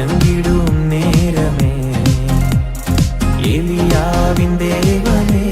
ഇഴന്നിടും നേരമേ. എലിയാവിൻ ദേവനേ